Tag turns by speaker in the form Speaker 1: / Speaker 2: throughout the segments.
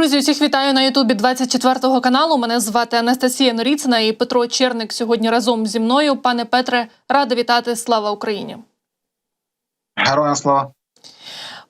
Speaker 1: Друзі, усіх вітаю на Ютубі 24 каналу. Мене звати Анастасія Норіцина і Петро Черник сьогодні разом зі мною. Пане Петре, рада вітати. Слава Україні!
Speaker 2: Героям слава.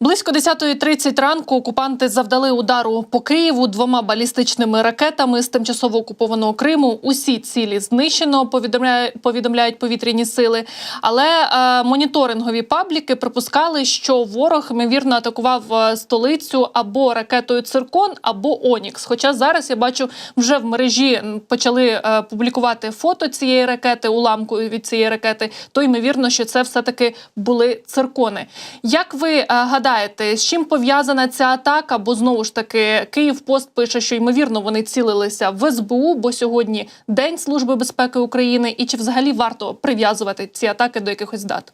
Speaker 1: Близько 10.30 ранку окупанти завдали удару по Києву двома балістичними ракетами з тимчасово окупованого Криму. Усі цілі знищено. Повідомляє, повідомляють повітряні сили. Але е, моніторингові пабліки припускали, що ворог ймовірно атакував е, столицю або ракетою Циркон, або Онікс. Хоча зараз я бачу, вже в мережі почали е, публікувати фото цієї ракети, уламку від цієї ракети. То ймовірно, що це все таки були циркони. Як ви е, гадаєте, з чим пов'язана ця атака? Бо знову ж таки Київпост пише, що ймовірно вони цілилися в СБУ, бо сьогодні День Служби безпеки України, і чи взагалі варто прив'язувати ці атаки до якихось дат?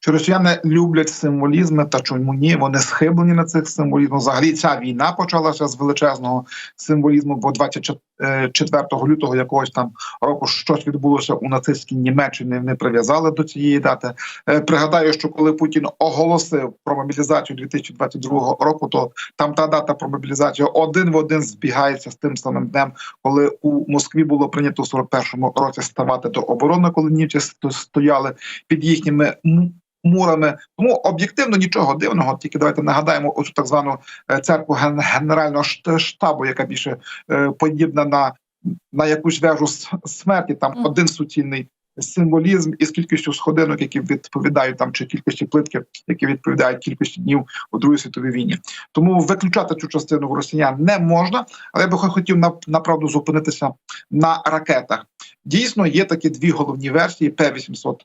Speaker 2: Що росіяни люблять символізми, та чому ні? Вони схиблені на цих символізмах. Взагалі ця війна почалася з величезного символізму, бо 24 лютого якогось там року щось відбулося у нацистській Німеччині. Вони прив'язали до цієї дати. Е, Пригадаю, що коли Путін оголосив про мобілізацію 2022 року, то там та дата про мобілізацію один в один збігається з тим самим днем, коли у Москві було прийнято в 41-му році ставати до оборони, коли німці стояли під їхніми мурами. Тому об'єктивно нічого дивного. Тільки давайте нагадаємо оцю так звану е, церкву ген- генерального штабу, яка більше е, подібна на, на якусь вежу смерті. Там один суцільний. Символізм із кількістю сходинок, які відповідають там, чи кількості плитки, які відповідають кількості днів у Другій світовій війні. Тому виключати цю частину в росіян не можна. Але я би хотів на направду зупинитися на ракетах. Дійсно, є такі дві головні версії: П-800 е,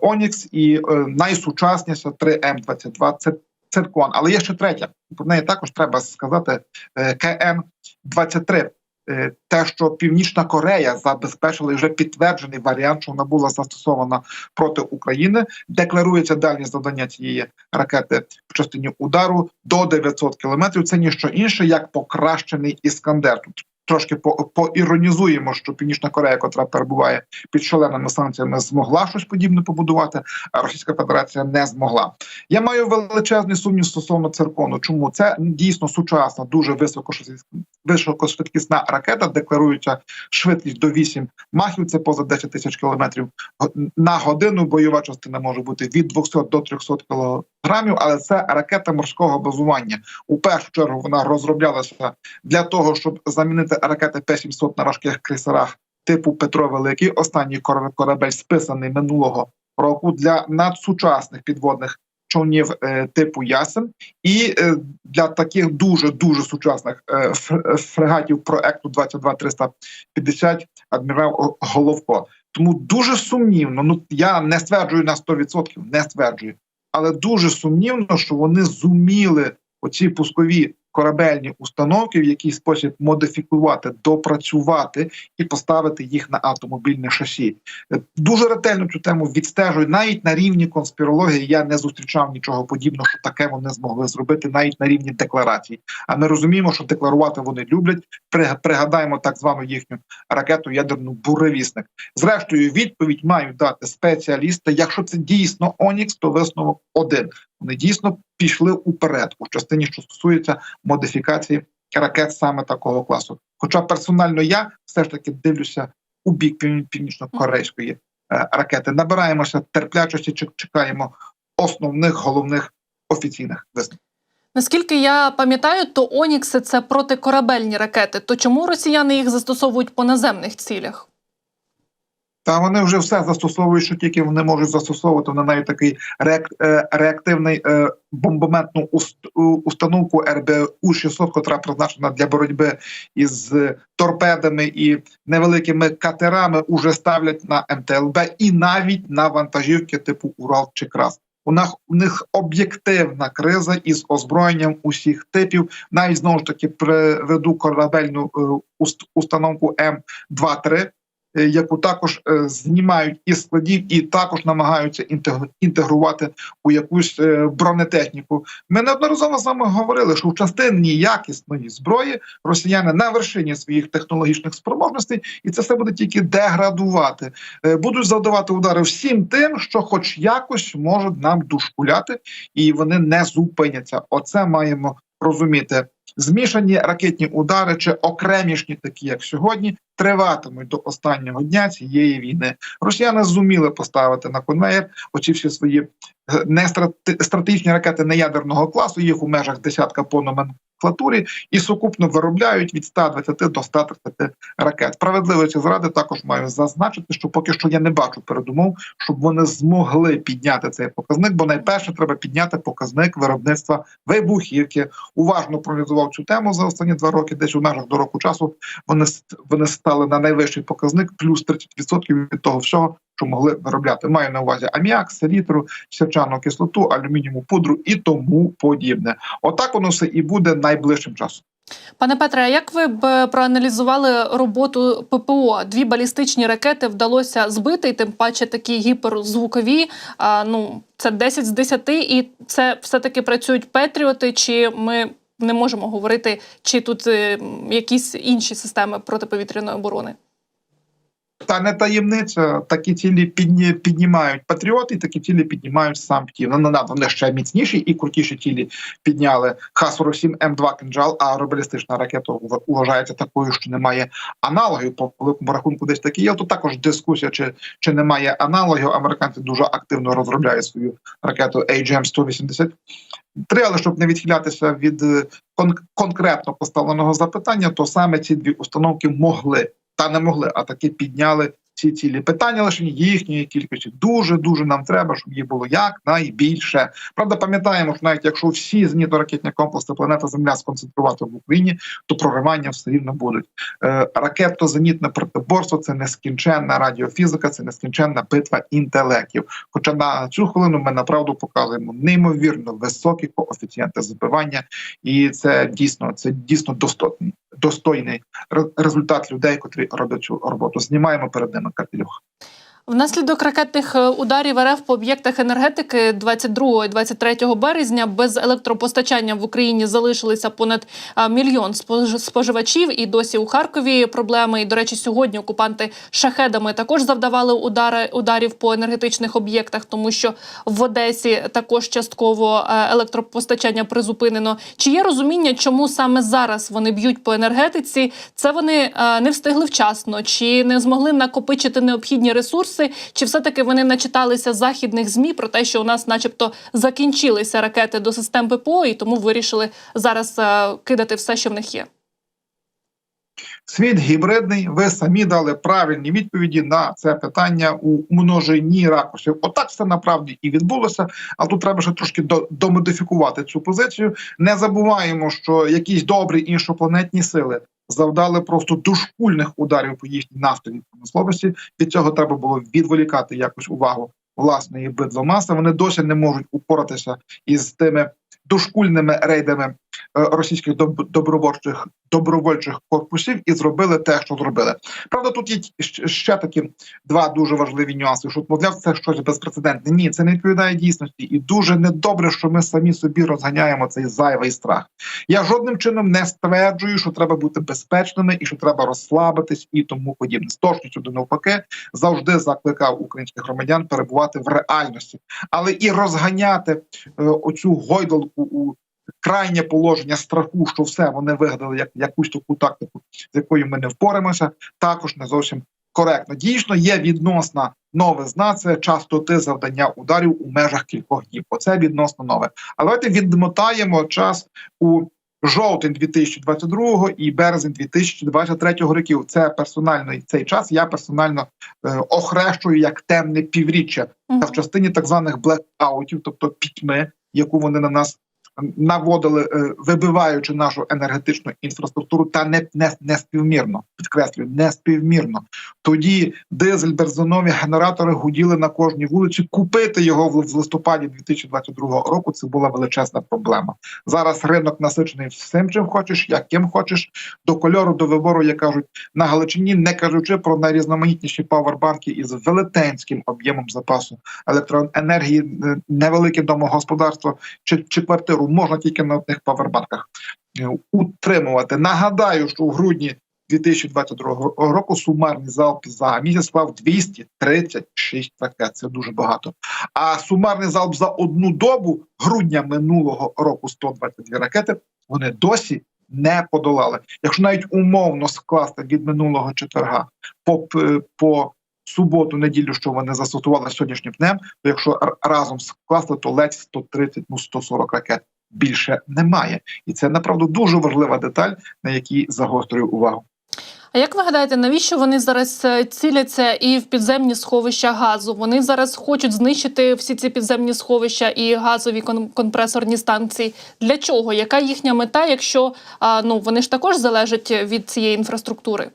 Speaker 2: Онікс і е, найсучасніша 3М22 це циркон. Але є ще третя. Про неї також треба сказати е, КМ-23. Е, Те, що Північна Корея забезпечила вже підтверджений варіант, що вона була застосована проти України, декларується дальність завдання цієї ракети в частині удару до 900 кілометрів. Це ніщо інше, як покращений іскандер. Тут трошки по- поіронізуємо, що Північна Корея, котра перебуває під шаленими санкціями, змогла щось подібне побудувати, а Російська Федерація не змогла. Я маю величезний сумнів стосовно циркону. Чому це дійсно сучасна, дуже високошвидкісна високошвидкісна ракета, декларується швидкість до 8 махів. Це поза 10 тисяч кілометрів на годину. Бойова частина може бути від 200 до 300 кілограмів, але це ракета морського базування. У першу чергу вона розроблялася для того, щоб замінити ракети П-700 на важких крейсерах типу Петро Великий. Останній кор- корабель списаний минулого року для надсучасних підводних човнів е, типу Ясен, і е, для таких дуже дуже сучасних е, фр- фрегатів проекту 22350 адмірал Головко. Тому дуже сумнівно. Ну я не стверджую на 100%, не стверджую, але дуже сумнівно, що вони зуміли оці пускові корабельні установки в якийсь спосіб модифікувати, допрацювати і поставити їх на автомобільне шасі. Е, Дуже ретельно цю тему відстежую. Навіть на рівні конспірології я не зустрічав нічого подібного, що таке вони змогли зробити, навіть на рівні декларацій. А ми розуміємо, що декларувати вони люблять. При- Пригадаємо так звану їхню ракету ядерну буревісник. Зрештою, відповідь мають дати спеціалісти. Якщо це дійсно Онікс, то висновок один. Вони дійсно пішли уперед у частині, що стосується модифікації ракет саме такого класу. Хоча персонально я все ж таки дивлюся у бік пів- північно-корейської е, ракети. Набираємося терплячості, чек- чекаємо основних головних офіційних висновків.
Speaker 1: Наскільки я пам'ятаю, то Онікси це протикорабельні ракети. То чому росіяни їх застосовують по наземних цілях?
Speaker 2: Та вони вже все застосовують, що тільки вони можуть застосовувати. Вони навіть такий е, реактивний е, бомбометну уст, установку РБУ 600 котра призначена для боротьби із торпедами і невеликими катерами, уже ставлять на МТЛБ і навіть на вантажівки типу Урал чи Крас. У них у них об'єктивна криза із озброєнням усіх типів. Навіть знову ж таки приведу корабельну е, уст- установку М23, е, яку також е, знімають із складів і також намагаються інтегру- інтегрувати у якусь е, бронетехніку. Ми неодноразово з вами говорили, що в частині якісної зброї росіяни на вершині своїх технологічних спроможностей, і це все буде тільки деградувати. Е, Будуть завдавати удари всім тим, що, хоч якось, можуть нам дошкуляти, і вони не зупиняться. Оце маємо розуміти, змішані ракетні удари чи окремішні, такі як сьогодні, триватимуть до останнього дня цієї війни. Росіяни зуміли поставити на конвейер оці всі свої не стратегічні ракети неядерного класу. Їх у межах десятка по номенклатурі і сукупно виробляють від 120 до 130 ракет. Справедливості зради також маю зазначити, що поки що я не бачу передумов, щоб вони змогли підняти цей показник. Бо найперше треба підняти показник виробництва вибухівки. Уважно проаналізував цю тему за останні два роки. Десь у межах до року часу вони вони стали на найвищий показник, плюс 30% від того всього. Що могли виробляти, маю на увазі аміак, селітру, сірчану кислоту, алюмінієву пудру і тому подібне. Отак воно все і буде найближчим часом.
Speaker 1: Пане Петре, а як ви б е, проаналізували роботу ППО? Дві балістичні ракети вдалося збити, і тим паче такі гіперзвукові. А, ну це 10 з 10, і це все таки працюють Петріоти. Чи ми не можемо говорити, чи тут е, якісь інші системи протиповітряної оборони?
Speaker 2: Та не таємниця, такі цілі піднімають патріоти, такі цілі піднімають сам птів. Ну, на вони ще міцніші і крутіші цілі підняли Х-47 М2 «Кинджал», а аеробалістична ракета вважається такою, що немає аналогів. По великому рахунку десь такі є. Тут також дискусія, чи, чи немає аналогів. Американці дуже активно розробляють свою ракету AGM-183, але щоб не відхилятися від е, кон- конкретно поставленого запитання, то саме ці дві установки могли та не могли, а таки підняли ці цілі. Питання лише їхньої кількості. Дуже дуже нам треба, щоб їх було якнайбільше. Правда, пам'ятаємо, що навіть якщо всі зенітно-ракетні комплекси планета Земля сконцентрувати в Україні, то проривання все рівно будуть. Е, ракетно-зенітне протиборство це нескінченна радіофізика, це нескінченна битва інтелектів. Хоча на цю хвилину ми направду показуємо неймовірно високі коефіцієнти збивання, і це дійсно це дійсно достойний достойний ре- результат людей, котрі роблять цю роботу. Знімаємо перед ними капелюх.
Speaker 1: Внаслідок ракетних е, ударів РФ по об'єктах енергетики 22 і 23 березня без електропостачання в Україні залишилися понад е, мільйон спож- споживачів. І досі у Харкові проблеми. І до речі, сьогодні окупанти шахедами також завдавали удари ударів по енергетичних об'єктах, тому що в Одесі також частково е, електропостачання призупинено. Чи є розуміння, чому саме зараз вони б'ють по енергетиці? Це вони не встигли вчасно, чи не змогли накопичити необхідні ресурси, чи все-таки вони начиталися західних змі про те, що у нас, начебто, закінчилися ракети до систем ППО, і тому вирішили зараз е, кидати все, що в них є.
Speaker 2: Світ гібридний. Ви самі дали правильні відповіді на це питання у множині ракурсів. Отак все направді і відбулося. Але тут треба ще трошки до- домодифікувати цю позицію. Не забуваємо, що якісь добрі іншопланетні сили завдали просто дошкульних ударів по їхній нафтовій промисловості. Від цього треба було відволікати якось увагу власної бидломаси. Вони досі не можуть упоратися із тими дошкульними рейдами російських доб- добровольчих добровольчих корпусів і зробили те, що зробили. Правда, тут є ще такі два дуже важливі нюанси. Що мовляв, це щось безпрецедентне. Ні, це не відповідає дійсності, і дуже недобре, що ми самі собі розганяємо цей зайвий страх. Я жодним чином не стверджую, що треба бути безпечними і що треба розслабитись і тому подібне. З точністю до навпаки, завжди закликав українських громадян перебувати в реальності, але і розганяти е, оцю гойдалку у крайнє положення страху, що все вони вигадали як якусь таку тактику, з якою ми не впораємося, також не зовсім коректно. Дійсно, є відносна новизна, це частоти завдання ударів у межах кількох днів. Оце відносно нове. Але давайте відмотаємо час у жовтень 2022 і березень 2023 років. Це персонально цей час. Я персонально е, охрещую як темне півріччя та в частині так званих блекаутів, тобто пітьми, яку вони на нас наводили, е, вибиваючи нашу енергетичну інфраструктуру, та не, не, не співмірно підкреслюю, не співмірно. Тоді дизель, бензинові генератори гуділи на кожній вулиці. Купити його в, в листопаді 2022 року це була величезна проблема. Зараз ринок насичений всім, чим хочеш, яким хочеш, до кольору, до вибору, як кажуть на Галичині, не кажучи про найрізноманітніші павербанки із велетенським об'ємом запасу електроенергії, е, невелике домогосподарство чи, чи квартиру можна тільки на одних павербанках е, утримувати. Нагадаю, що у грудні 2022 року сумарний залп за місяць склав 236 ракет. Це дуже багато. А сумарний залп за одну добу грудня минулого року 122 ракети вони досі не подолали. Якщо навіть умовно скласти від минулого четверга по, по суботу, неділю, що вони застосували сьогоднішнім днем, то якщо разом скласти, то ледь 130, ну 140 ракет більше немає. І це направду дуже важлива деталь, на якій загострюю увагу.
Speaker 1: А як ви гадаєте, навіщо вони зараз е, ціляться і в підземні сховища газу? Вони зараз хочуть знищити всі ці підземні сховища і газові компресорні станції. Для чого? Яка їхня мета, якщо ну вони ж також залежать від цієї інфраструктури?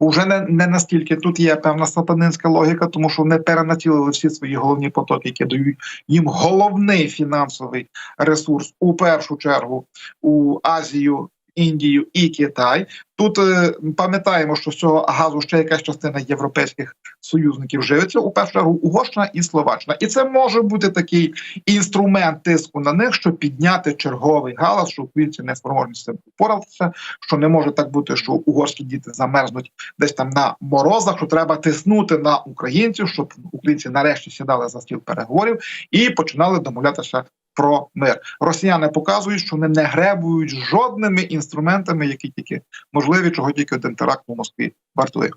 Speaker 2: Уже не, не настільки. Тут є певна сатанинська логіка, тому що вони перенацілили всі свої головні потоки, які дають їм головний фінансовий ресурс у першу чергу у Азію, Індію і Китай. Тут е, пам'ятаємо, що з цього газу ще якась частина європейських союзників живиться у першу чергу Угорщина і Словаччина, і це може бути такий інструмент тиску на них, щоб підняти черговий галас, що українці не спроможні з цим впоратися, що не може так бути, що угорські діти замерзнуть десь там на морозах, що треба тиснути на українців, щоб українці нарешті сідали за стіл переговорів і починали домовлятися про мир. Росіяни показують, що вони не гребують жодними інструментами, які тільки можливі, чого тільки один теракт у Москві вартує.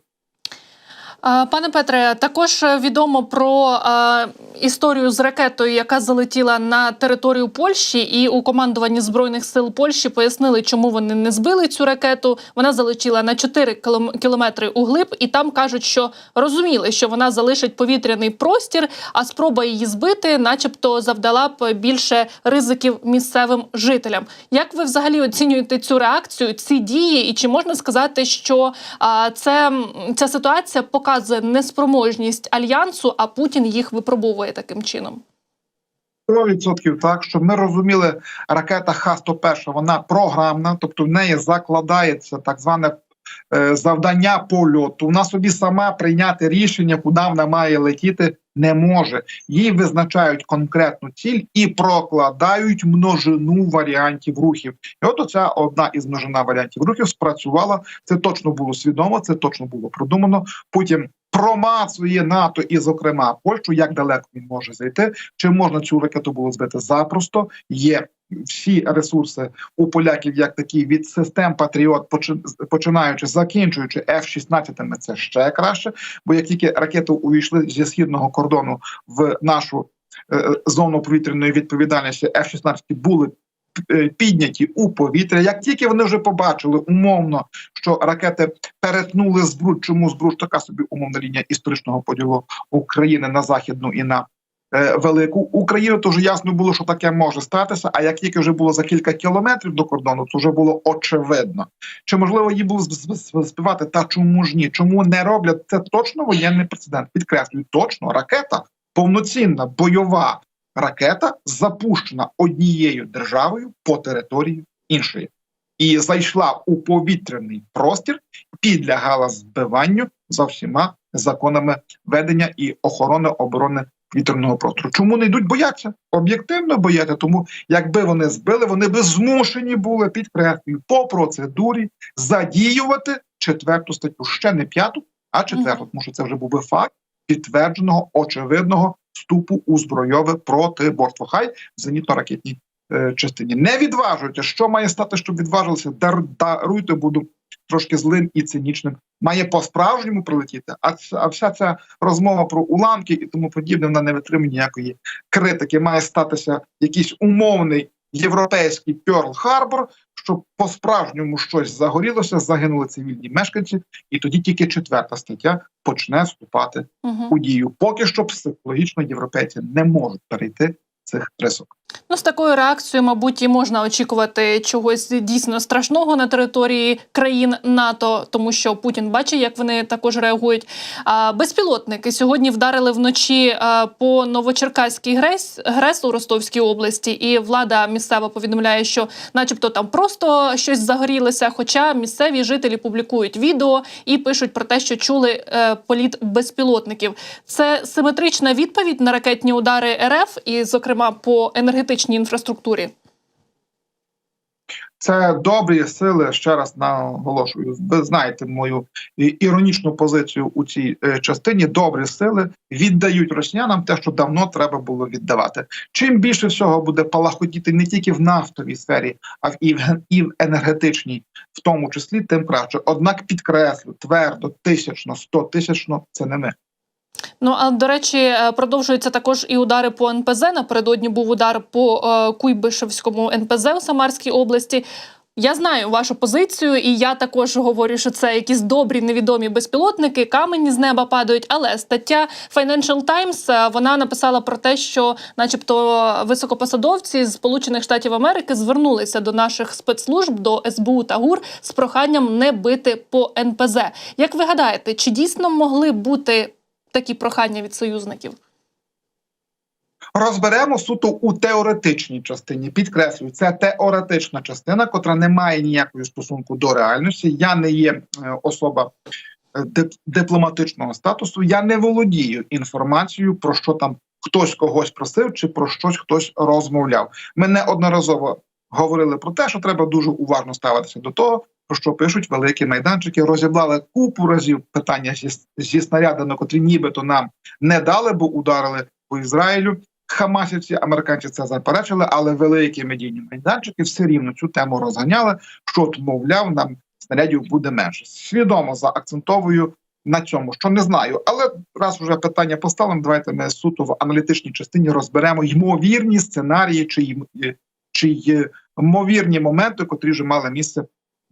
Speaker 1: Пане Петре, також е, відомо про е, історію з ракетою, яка залетіла на територію Польщі, і у командуванні збройних сил Польщі пояснили, чому вони не збили цю ракету. Вона залетіла на 4 кілом- кілометри углиб, і там кажуть, що розуміли, що вона залишить повітряний простір, а спроба її збити, начебто, завдала б більше ризиків місцевим жителям. Як ви взагалі оцінюєте цю реакцію, ці дії, і чи можна сказати, що а, це ця ситуація показує неспроможність альянсу, а Путін їх випробовує таким чином?
Speaker 2: 100% так, щоб ми розуміли, ракета Х-101, вона програмна, тобто в неї закладається так зване е, завдання польоту. Вона собі сама прийняти рішення, куди вона має летіти, не може. Їй визначають конкретну ціль і прокладають множину варіантів рухів. І от оця одна із множина варіантів рухів спрацювала. Це точно було свідомо, це точно було продумано. Потім промацує НАТО і, зокрема, Польщу, як далеко він може зайти. Чи можна цю ракету було збити запросто? Є всі ресурси у поляків, як такі від систем Патріот, почи- починаючи закінчуючи F-16, це ще краще. Бо як тільки ракети увійшли зі східного кордону в нашу е, зону повітряної відповідальності, F-16 були е, підняті у повітря. Як тільки вони вже побачили умовно, що ракети перетнули збруд, чому збруд така собі умовна лінія історичного поділу України на західну і на велику Україну, то вже ясно було, що таке може статися. А як тільки вже було за кілька кілометрів до кордону, то вже було очевидно. Чи можливо її було збивати? Та чому ж ні? Чому не роблять це точно воєнний прецедент? Підкреслюю, точно ракета повноцінна бойова ракета запущена однією державою по території іншої. І зайшла у повітряний простір, підлягала збиванню за всіма законами ведення і охорони оборони повітряного простору. Чому не йдуть бояться? Об'єктивно бояться. Тому якби вони збили, вони би змушені були підкреслюю по процедурі задіювати четверту статтю, ще не п'яту, а четверту, тому що це вже був би факт підтвердженого очевидного вступу у збройове протиборство. Хай в зенітно-ракетній е, частині не відважуйте. Що має стати, щоб відважилися? Дар, даруйте, буду трошки злим і цинічним. Має по-справжньому прилетіти. А, а вся ця розмова про уламки і тому подібне вона не витримує ніякої критики. Має статися якийсь умовний європейський Пьорл-Харбор, щоб по-справжньому щось загорілося, загинули цивільні мешканці, і тоді тільки четверта стаття почне вступати
Speaker 1: Угу.
Speaker 2: у дію. Поки що психологічно європейці не можуть перейти цих рисок.
Speaker 1: Ну, з такою реакцією, мабуть, і можна очікувати чогось дійсно страшного на території країн НАТО, тому що Путін бачить, як вони також реагують. А, безпілотники сьогодні вдарили вночі по Новочеркаській ГРЕС, ГРЕС у Ростовській області, і влада місцева повідомляє, що, начебто, там просто щось загорілося. Хоча місцеві жителі публікують відео і пишуть про те, що чули е, політ безпілотників. Це симетрична відповідь на ракетні удари РФ, і, зокрема, по енергетичній інфраструктурі.
Speaker 2: Це добрі сили. Ще раз наголошую. Ви знаєте мою іронічну позицію у цій е, частині. Добрі сили віддають росіянам те, що давно треба було віддавати. Чим більше всього буде палахотіти не тільки в нафтовій сфері, а і в, і в енергетичній, в тому числі, тим краще. Однак підкреслю твердо, тисячно, сто тисячно це не ми.
Speaker 1: Ну а до речі, е, продовжуються також і удари по НПЗ. Напередодні був удар по е, Куйбишевському НПЗ у Самарській області. Я знаю вашу позицію, і я також говорю, що це якісь добрі невідомі безпілотники, камені з неба падають. Але стаття Financial Times е, вона написала про те, що, начебто, високопосадовці з Сполучених Штатів Америки звернулися до наших спецслужб до СБУ та ГУР з проханням не бити по НПЗ. Як ви гадаєте, чи дійсно могли бути такі прохання від союзників?
Speaker 2: Розберемо суто у теоретичній частині. Підкреслюю, це теоретична частина, котра не має ніякого стосунку до реальності. Я не є е, особа е, дипломатичного статусу. Я не володію інформацією про що там хтось когось просив, чи про щось хтось розмовляв. Ми неодноразово говорили про те, що треба дуже уважно ставитися до того. Про що пишуть великі майданчики, розібрали купу разів питання зі, зі снарядами, котрі нібито нам не дали, бо ударили по Ізраїлю. Хамасівці, американці це заперечили, але великі медійні майданчики все рівно цю тему розганяли. Що мовляв, нам снарядів буде менше. Свідомо заакцентовую на цьому, що не знаю. Але раз вже питання поставлено, давайте ми суто в аналітичній частині розберемо ймовірні сценарії, чи, чи ймовірні моменти, котрі вже мали місце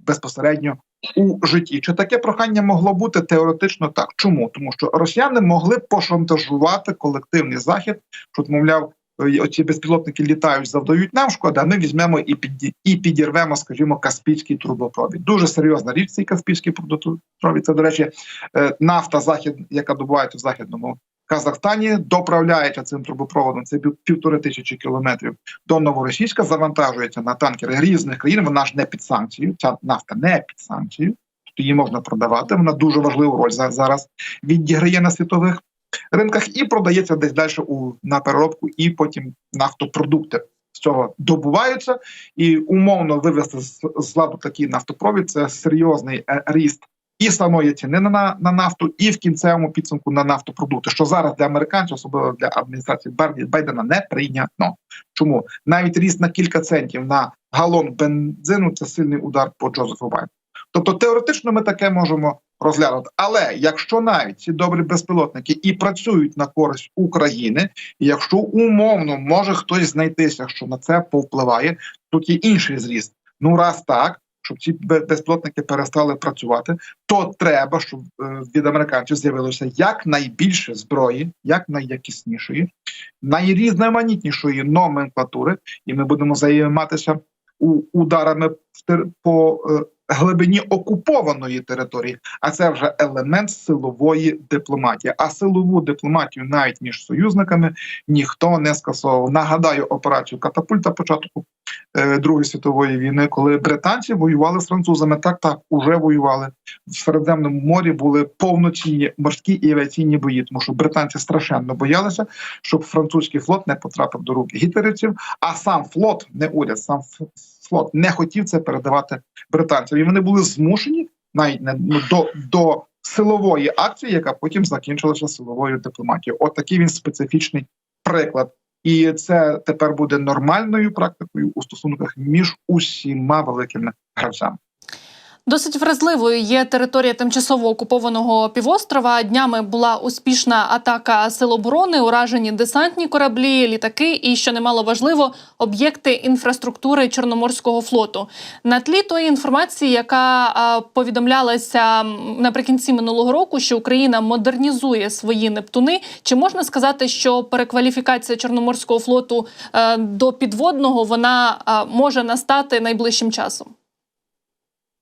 Speaker 2: безпосередньо у житті. Чи таке прохання могло бути теоретично так? Чому? Тому що росіяни могли пошантажувати колективний захід, що мовляв. е, Оці безпілотники літають, завдають нам шкода. а Ми візьмемо і під і підірвемо, скажімо, каспійський трубопровід. Дуже серйозна річ цей каспійський трубопровід. Це, до речі, е, нафта захід, яка добувається в західному Казахстані, доправляється цим трубопроводом. Це півтори тисячі кілометрів до новоросійська, завантажується на танкери різних країн. Вона ж не під санкцією. Ця нафта не під санкцією. Тобто її можна продавати. Вона дуже важливу роль зараз відіграє на світових ринках і продається десь далі у на переробку, і потім нафтопродукти з цього добуваються. І умовно вивести з, ладу такий нафтопровід це серйозний е, ріст. І самої ціни на, на нафту, і в кінцевому підсумку на нафтопродукти, що зараз для американців, особливо для адміністрації Байдена, неприйнятно. Чому навіть ріст на кілька центів на галон бензину це сильний удар по Джозефу Байдену. Тобто теоретично ми таке можемо розглянути. Але якщо навіть ці добрі безпілотники і працюють на користь України, і якщо умовно може хтось знайтися, що на це повпливає, тут є інший зріст. Ну раз так. Щоб ці бе- безпілотники перестали працювати, то треба, щоб е, від американців з'явилося якнайбільше зброї, якнайякіснішої, найрізноманітнішої номенклатури, і ми будемо займатися ударами по е, глибині окупованої території. А це вже елемент силової дипломатії. А силову дипломатію навіть між союзниками ніхто не скасовував. Нагадаю операцію катапульта початку е, Другої світової війни, коли британці воювали з французами. Так, так уже воювали в Середземному морі. Були повноцінні морські і авіаційні бої, тому що британці страшенно боялися, щоб французький флот не потрапив до рук гітлерівців, а сам флот, не уряд, сам флот не хотів це передавати британцям. І вони були змушені навіть не ну, до, до силової акції, яка потім закінчилася силовою дипломатією. От такий він специфічний приклад. І це тепер буде нормальною практикою у стосунках між усіма великими гравцями.
Speaker 1: Досить вразливою є територія тимчасово окупованого півострова. Днями була успішна атака сил оборони, уражені десантні кораблі, літаки і, що немало важливо, об'єкти інфраструктури Чорноморського флоту. На тлі тої інформації, яка повідомлялася наприкінці минулого року, що Україна модернізує свої нептуни. Чи можна сказати, що перекваліфікація Чорноморського флоту е, до підводного вона може настати найближчим часом?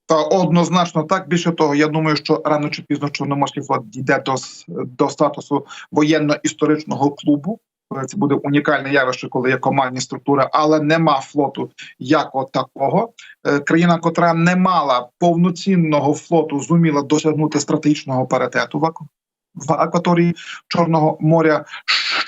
Speaker 2: Та однозначно так. Більше того, я думаю, що рано чи пізно Чорноморський флот дійде до, до статусу воєнно-історичного клубу. Це буде унікальне явище, коли є командні структури, але нема флоту як такого. Е, Країна, котра не мала повноцінного флоту, зуміла досягнути стратегічного паритету в акваторії Чорного моря.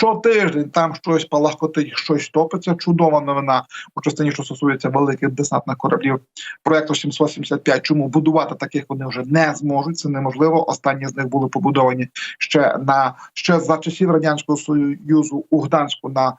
Speaker 2: Щотиждень там щось палахкотить, щось топиться. Чудова новина у частині, що стосується великих десантних кораблів проекту 775. Чому будувати таких вони вже не зможуть? Це неможливо. Останні з них були побудовані ще на ще за часів радянського союзу у Гданську на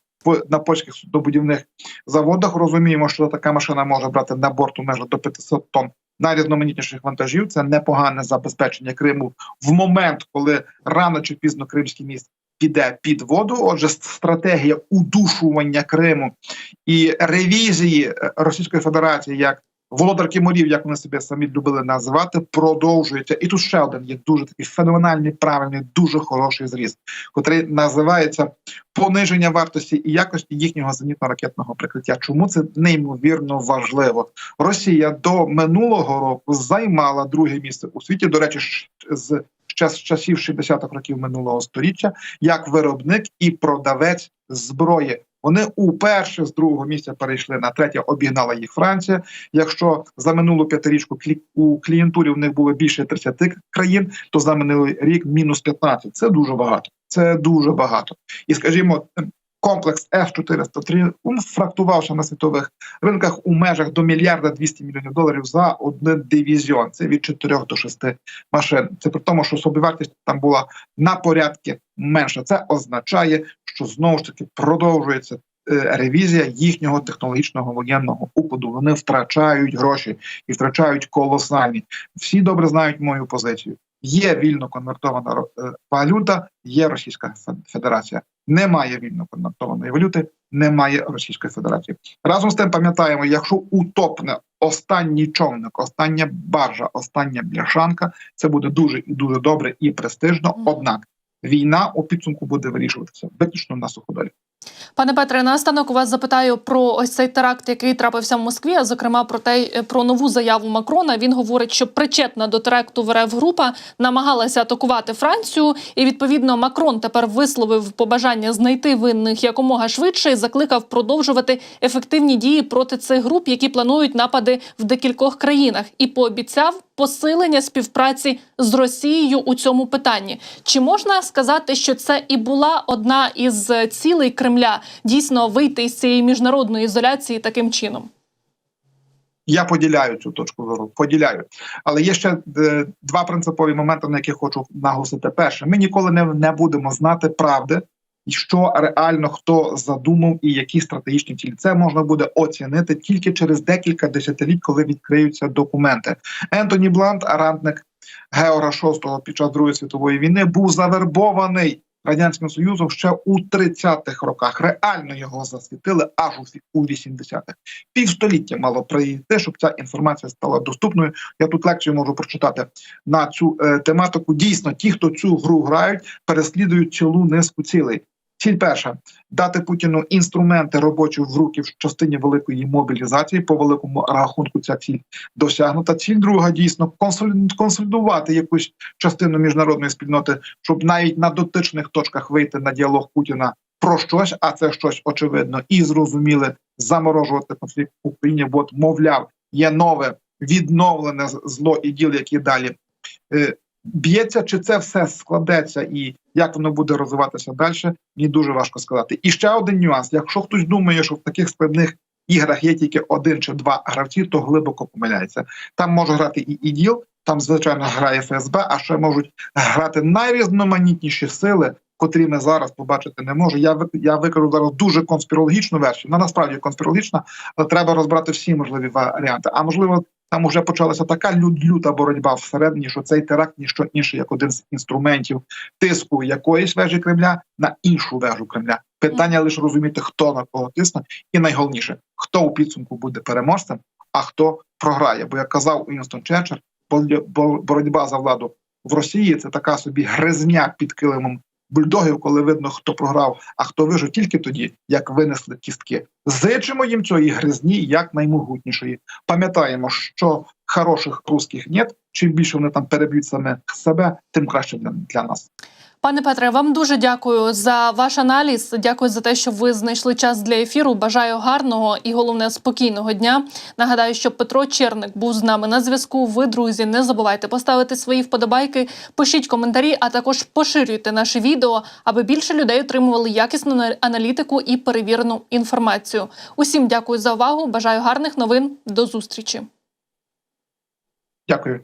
Speaker 2: на польських суднобудівних заводах. Розуміємо, що така машина може брати на борту межу до 500 тонн найрізноманітніших вантажів. Це непогане забезпечення Криму в момент, коли рано чи пізно Кримський міст піде під воду. Отже, стратегія удушування Криму і ревізії е, Російської Федерації як володарки морів, як вони себе самі любили називати, продовжується. І тут ще один є дуже такий феноменальний, правильний, дуже хороший зріст, котрий називається пониження вартості і якості їхнього зенітно-ракетного прикриття. Чому це неймовірно важливо? Росія до минулого року займала друге місце у світі. До речі, з з часів 60-х років минулого століття, як виробник і продавець зброї. Вони уперше з другого місця перейшли на третє, обігнала їх Франція. Якщо за минулу п'ятирічку у клієнтурі в них було більше 30 країн, то за минулий рік мінус 15. Це дуже багато. Це дуже багато. І скажімо, комплекс F-403 він фрактувався на світових ринках у межах до мільярда 200 мільйонів доларів за один дивізіон. Це від 4 до 6 машин. Це при тому, що собівартість там була на порядки менша. Це означає, що знову ж таки продовжується. е, Ревізія їхнього технологічного воєнного упаду. Вони втрачають гроші і втрачають колосальні. Всі добре знають мою позицію. Є вільно конвертована е, валюта, є Російська Федерація. Немає вільно конвертованої валюти, немає Російської Федерації. Разом з тим пам'ятаємо, якщо утопне останній човник, остання баржа, остання бляшанка, це буде дуже і дуже добре і престижно. Однак війна у підсумку буде вирішуватися виключно на суходолі.
Speaker 1: Пане Петре, наостанок у вас запитаю про ось цей теракт, який трапився в Москві. А зокрема про те про нову заяву Макрона. Він говорить, що причетна до теракту в РФ група намагалася атакувати Францію, і відповідно Макрон тепер висловив побажання знайти винних якомога швидше і закликав продовжувати ефективні дії проти цих груп, які планують напади в декількох країнах, і пообіцяв посилення співпраці з Росією у цьому питанні. Чи можна сказати, що це і була одна із е, цілей Кремля дійсно вийти із цієї міжнародної ізоляції таким чином?
Speaker 2: Я поділяю цю точку зору. Поділяю, але є ще е, два принципові моменти, на які хочу наголосити. Перше, ми ніколи не, не будемо знати правди, і що реально хто задумав і які стратегічні цілі. Це можна буде оцінити тільки через декілька десятиліть, коли відкриються документи. Ентоні Блант, радник Геора VI під час Другої світової війни, був завербований. Радянським Союзом ще у 30-х роках реально його засвітили аж у фі- 80-х півстоліття мало прийти, щоб ця інформація стала доступною. Я тут лекцію можу прочитати на цю е, тематику. Дійсно, ті, хто цю гру грають, переслідують цілу низку цілей. Ціль перша дати Путіну інструменти робочі в руки в частині великої мобілізації. По великому рахунку ця ціль досягнута. Ціль друга дійсно консолідувати якусь частину міжнародної спільноти, щоб навіть на дотичних точках вийти на діалог Путіна про щось, а це щось очевидно і зрозуміле заморожувати конфлікт в Україні. Бо, мовляв, є нове відновлене зло і діл, які далі е, б'ється, чи це все складеться, і як воно буде розвиватися далі, мені дуже важко сказати. І ще один нюанс: якщо хтось думає, що в таких складних іграх є тільки один чи два гравці, то глибоко помиляється. Там може грати і іділ, там звичайно грає ФСБ, а ще можуть грати найрізноманітніші сили. Котрі ми зараз побачити не можемо. Я я викажу зараз дуже конспірологічну версію. Вона насправді конспірологічна, але треба розбирати всі можливі варіанти. А можливо, там вже почалася така лю- люта боротьба всередині, що цей теракт ніщо інше, як один з інструментів тиску якоїсь вежі Кремля на іншу вежу Кремля. Питання лише розуміти, хто на кого тисне, і найголовніше, хто у підсумку буде переможцем, а хто програє. Бо як казав бо- бо- боротьба за владу в Росії це така собі гризня під килимом бульдогів, коли видно, хто програв, а хто вижив тільки тоді, як винесли кістки. Зичимо їм цієї гризні як наймогутнішої. Пам'ятаємо, що хороших русських нет. Чим більше вони там переб'ють саме себе, тим краще для, для нас.
Speaker 1: Пане Петре, вам дуже дякую за ваш аналіз. Дякую за те, що ви знайшли час для ефіру. Бажаю гарного і головне спокійного дня. Нагадаю, що Петро Черник був з нами на зв'язку. Ви, друзі, не забувайте поставити свої вподобайки, пишіть коментарі, а також поширюйте наше відео, аби більше людей отримували якісну аналітику і перевірену інформацію. Усім дякую за увагу. Бажаю гарних новин. До зустрічі.
Speaker 2: Дякую.